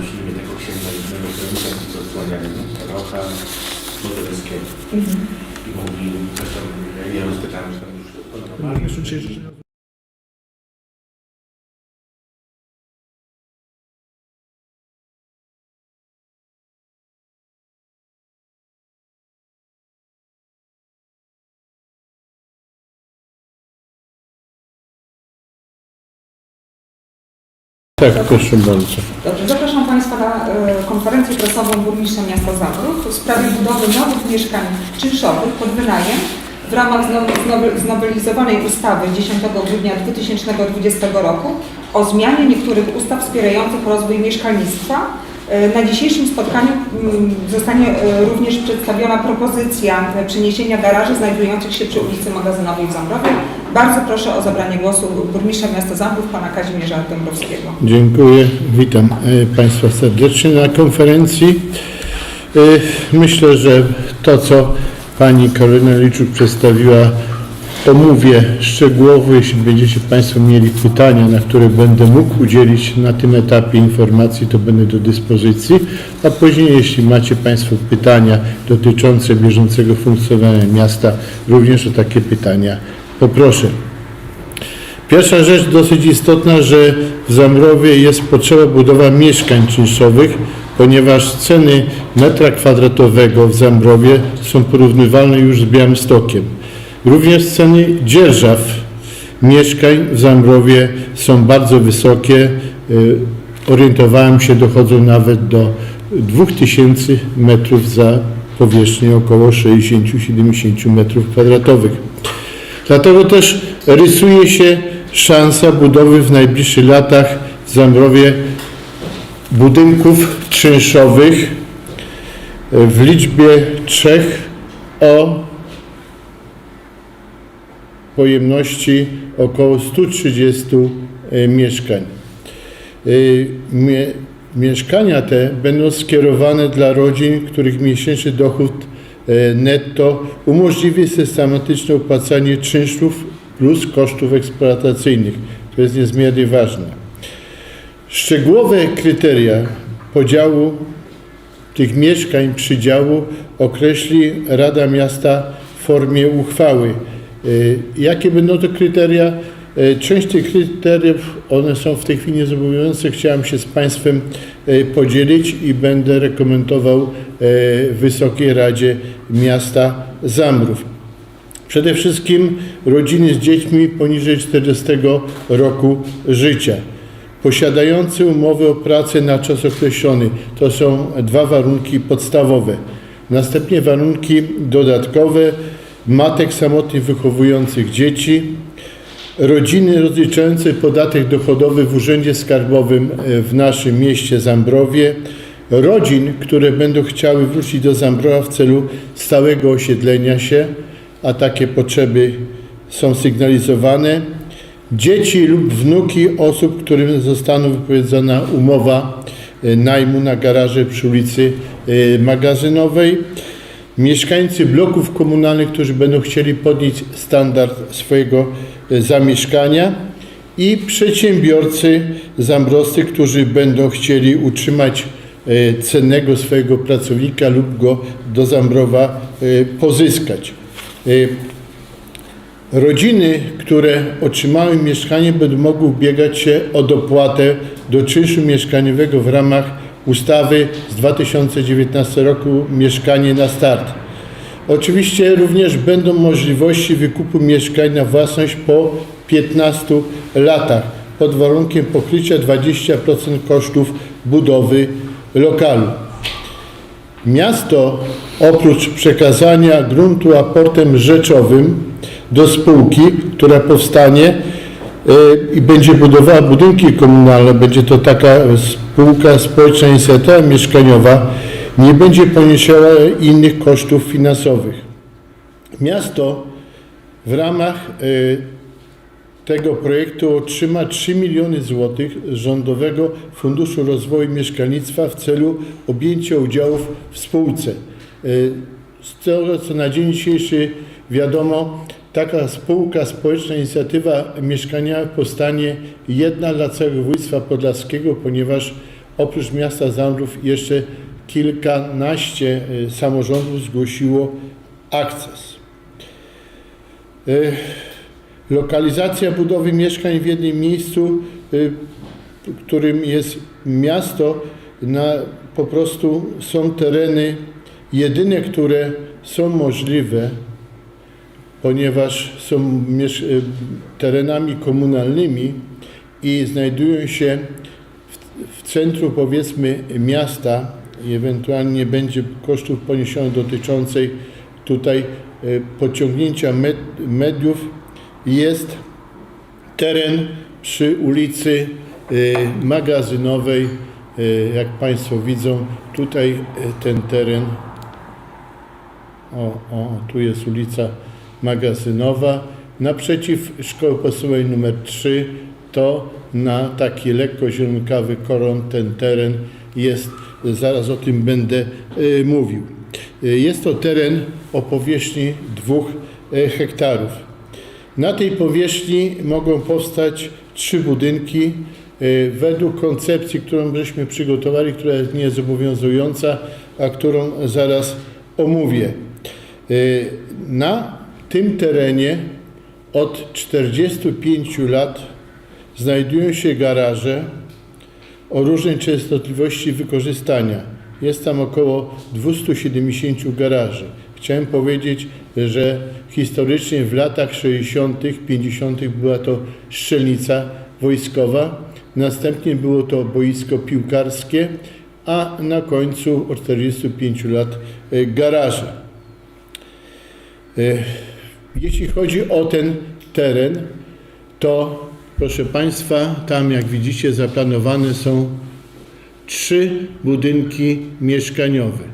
prosiliśmy tego księdza jednego którzy odsłaniali Rocha Mhm. I ja rozpytałem, tam już no, Tak, proszę bardzo. Dobrze, zapraszam Państwa na e, konferencję prasową burmistrza miasta Zabrów w sprawie budowy nowych mieszkań czynszowych pod wynajem w ramach znowelizowanej ustawy 10 grudnia 2020 roku o zmianie niektórych ustaw wspierających rozwój mieszkalnictwa. E, Na dzisiejszym spotkaniu mm, zostanie e, również przedstawiona propozycja przeniesienia garaży znajdujących się przy ulicy Magazynowej w. Bardzo proszę o zabranie głosu burmistrza miasta Zambrów, pana Kazimierza Dąbrowskiego. Dziękuję. Witam e, Państwa serdecznie na konferencji. E, Myślę, że to, co Pani Karolina Liczuk przedstawiła, omówię szczegółowo. Jeśli będziecie Państwo mieli pytania, na które będę mógł udzielić na tym etapie informacji, to będę do dyspozycji. A później, jeśli macie Państwo pytania dotyczące bieżącego funkcjonowania miasta, również o takie pytania poproszę. Pierwsza rzecz dosyć istotna, że w Zamrowie jest potrzeba budowa mieszkań czynszowych, ponieważ ceny metra kwadratowego w Zamrowie są porównywalne już z Białymstokiem. Również ceny dzierżaw mieszkań w Zamrowie są bardzo wysokie. Y, Orientowałem się, dochodzą nawet do 2000 metrów za powierzchnię około 60-70 metrów kwadratowych. Dlatego też rysuje się szansa budowy w najbliższych latach w Zambrowie budynków czynszowych w liczbie trzech o pojemności około 130 e, mieszkań. E, Mie, mieszkania te będą skierowane dla rodzin, których miesięczny dochód netto umożliwi systematyczne opłacanie czynszów plus kosztów eksploatacyjnych. To jest niezmiernie ważne. Szczegółowe kryteria podziału tych mieszkań przydziału określi Rada Miasta w formie uchwały. Y, Jakie będą to kryteria? Y, Część tych kryteriów, one są w tej chwili niezobowiązujące. Chciałem się z Państwem y, podzielić i będę rekomendował y, Wysokiej Radzie Miasta Zamrów. Przede wszystkim rodziny z dziećmi poniżej 40 roku życia. Posiadający umowy o pracę na czas określony. To są dwa warunki podstawowe. Następnie warunki dodatkowe matek samotnie wychowujących dzieci, rodziny rozliczające podatek dochodowy w Urzędzie Skarbowym e, w naszym mieście Zambrowie, rodzin, które będą chciały wrócić do Zambrowa w celu stałego osiedlenia się, a takie potrzeby są sygnalizowane, dzieci lub wnuki osób, którym zostaną wypowiedzona umowa e, najmu na garaże przy ulicy e, Magazynowej, mieszkańcy bloków komunalnych, którzy będą chcieli podnieść standard swojego zamieszkania i przedsiębiorcy zambrowscy, którzy będą chcieli utrzymać e, cennego swojego pracownika lub go do Zambrowa e, pozyskać. E, Rodziny, które otrzymały mieszkanie, będą mogły ubiegać się o dopłatę do czynszu mieszkaniowego w ramach ustawy z 2019 roku Mieszkanie na start. Oczywiście również będą możliwości wykupu mieszkań na własność po 15 latach pod warunkiem pokrycia 20% kosztów budowy lokalu. Miasto oprócz przekazania gruntu aportem rzeczowym do spółki, która powstanie e, i będzie budowała budynki komunalne, będzie to taka spółka społeczna inicjatywa mieszkaniowa, nie będzie poniesiała innych kosztów finansowych. Miasto w ramach e, tego projektu otrzyma 3 miliony złotych z Rządowego Funduszu Rozwoju Mieszkalnictwa w celu objęcia udziałów w spółce. Y, Z tego, co na dzień dzisiejszy wiadomo, taka spółka, społeczna inicjatywa mieszkaniowa powstanie jedna dla całego województwa podlaskiego, ponieważ oprócz miasta Zamrów jeszcze kilkanaście y, samorządów zgłosiło akces. Y, Lokalizacja budowy mieszkań w jednym miejscu, y, którym jest miasto, na, po prostu są tereny jedyne, które są możliwe, ponieważ są terenami komunalnymi i znajdują się w, w centrum powiedzmy miasta i ewentualnie będzie kosztów poniesionych dotyczącej tutaj y, pociągnięcia med, mediów jest teren przy ulicy y, magazynowej. Y, Jak Państwo widzą, tutaj ten teren, o, o, tu jest ulica magazynowa. Naprzeciw szkoły podstawowej numer 3 to na taki lekko zielonkawy koron ten teren jest, zaraz o tym będę y, mówił. Y, Jest to teren o powierzchni 2 hektarów. Na tej powierzchni mogą powstać trzy budynki y, według koncepcji, którą żeśmy przygotowali, która jest niezobowiązująca, a którą zaraz omówię. Y, Na tym terenie od 45 lat znajdują się garaże o różnej częstotliwości wykorzystania. Jest tam około 270 garaży. Chciałem powiedzieć, że historycznie w latach 60., 50. była to strzelnica wojskowa, następnie było to boisko piłkarskie, a na końcu od 45 lat e, garaże. E, Jeśli chodzi o ten teren, to proszę Państwa, tam jak widzicie zaplanowane są trzy budynki mieszkaniowe.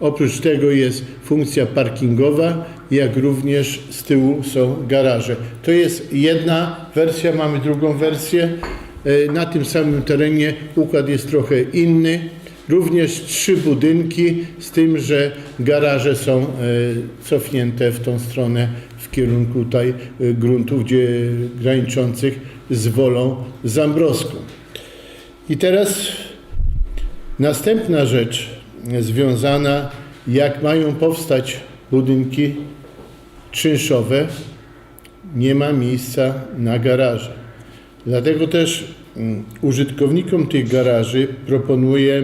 Oprócz tego jest funkcja parkingowa, jak również z tyłu są garaże. To jest jedna wersja, mamy drugą wersję. E, Na tym samym terenie układ jest trochę inny. Również trzy budynki, z tym, że garaże są e, cofnięte w tą stronę, w kierunku tutaj e, gruntów, gdzie graniczących z Wolą Zambrowską. I teraz Następna rzecz związana, jak mają powstać budynki czynszowe, nie ma miejsca na garaże. Dlatego też mm, użytkownikom tych garaży proponuję,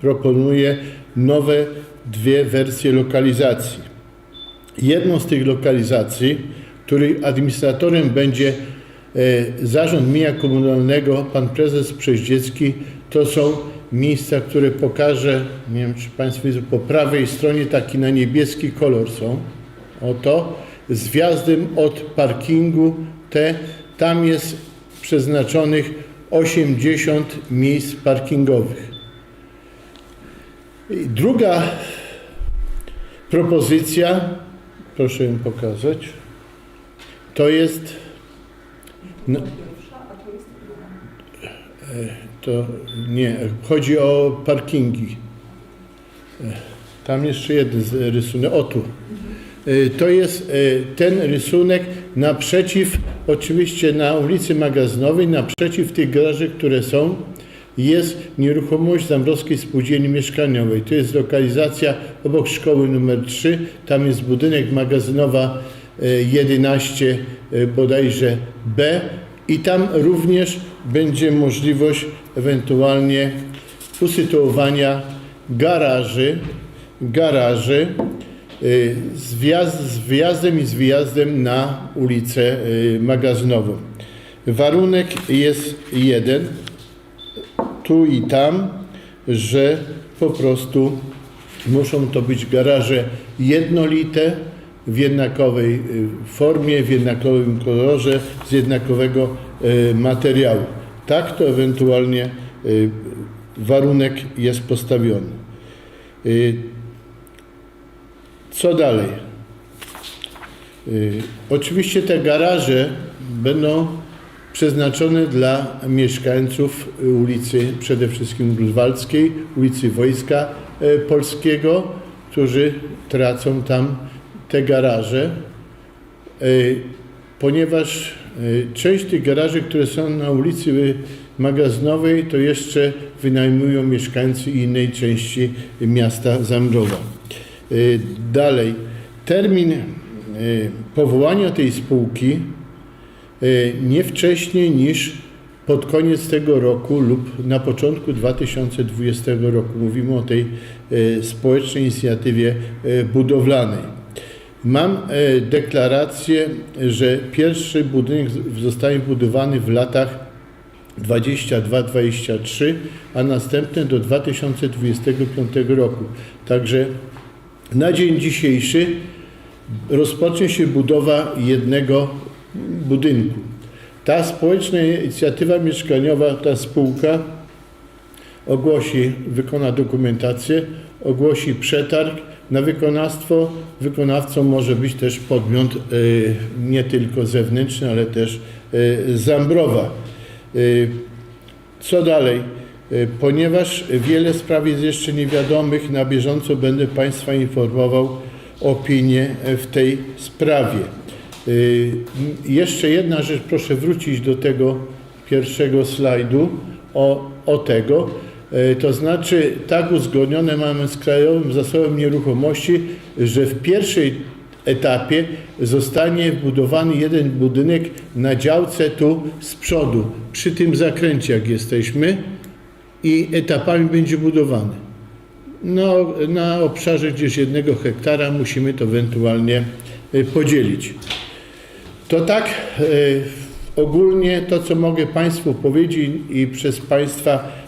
proponuję nowe dwie wersje lokalizacji. Jedną z tych lokalizacji, której administratorem będzie Zarząd Mienia Komunalnego, pan prezes Przeździecki, to są miejsca, które pokażę, nie wiem czy Państwo widzą, po prawej stronie taki na niebieski kolor są, oto, z wjazdem od parkingu, te, tam jest przeznaczonych 80 miejsc parkingowych. I druga propozycja, proszę ją pokazać, to jest no, to nie, chodzi o parkingi. Tam jeszcze jeden rysunek, o tu. To jest e, ten rysunek naprzeciw, oczywiście na ulicy Magazynowej, naprzeciw tych garaży, które są, jest nieruchomość Zambrowskiej Spółdzielni Mieszkaniowej. To jest lokalizacja obok szkoły numer 3. Tam jest budynek magazynowa 11 e, bodajże B i tam również będzie możliwość ewentualnie usytuowania garaży, garaży y, z, wjazd, z wjazdem i z wyjazdem na ulicę y, magazynową. Warunek jest jeden, tu i tam, że po prostu muszą to być garaże jednolite, w jednakowej y, formie, w jednakowym kolorze, z jednakowego y, materiału. Tak to ewentualnie y, warunek jest postawiony. Co dalej? Oczywiście te garaże będą przeznaczone dla mieszkańców ulicy przede wszystkim Grunwaldzkiej, ulicy Wojska Polskiego, którzy tracą tam te garaże, e, ponieważ e, część tych garaży, które są na ulicy Magazynowej, to jeszcze wynajmują mieszkańcy innej części miasta Zamrowa. E, Dalej, termin powołania tej spółki nie wcześniej niż pod koniec tego roku lub na początku 2020 roku. Mówimy o tej społecznej inicjatywie budowlanej. Mam e, deklarację, że pierwszy budynek zostanie budowany w latach 22-23, a następne do 2025 roku. Także na dzień dzisiejszy rozpocznie się budowa jednego budynku. Ta społeczna inicjatywa mieszkaniowa, ta spółka ogłosi, wykona dokumentację, ogłosi przetarg na wykonawstwo. Wykonawcą może być też podmiot y, nie tylko zewnętrzny, ale też y, Zambrowa. Y, co dalej? Ponieważ wiele spraw jest jeszcze niewiadomych, na bieżąco będę Państwa informował opinię w tej sprawie. Jeszcze jedna rzecz, proszę wrócić do tego pierwszego slajdu o, o tego. Y, To znaczy, tak uzgodnione mamy z Krajowym Zasobem Nieruchomości, że w pierwszej etapie zostanie wbudowany jeden budynek na działce tu z przodu, przy tym zakręcie jak jesteśmy i etapami będzie budowany. No, na obszarze gdzieś jednego hektara musimy to ewentualnie y, podzielić. To tak y, ogólnie to, co mogę Państwu powiedzieć i przez Państwa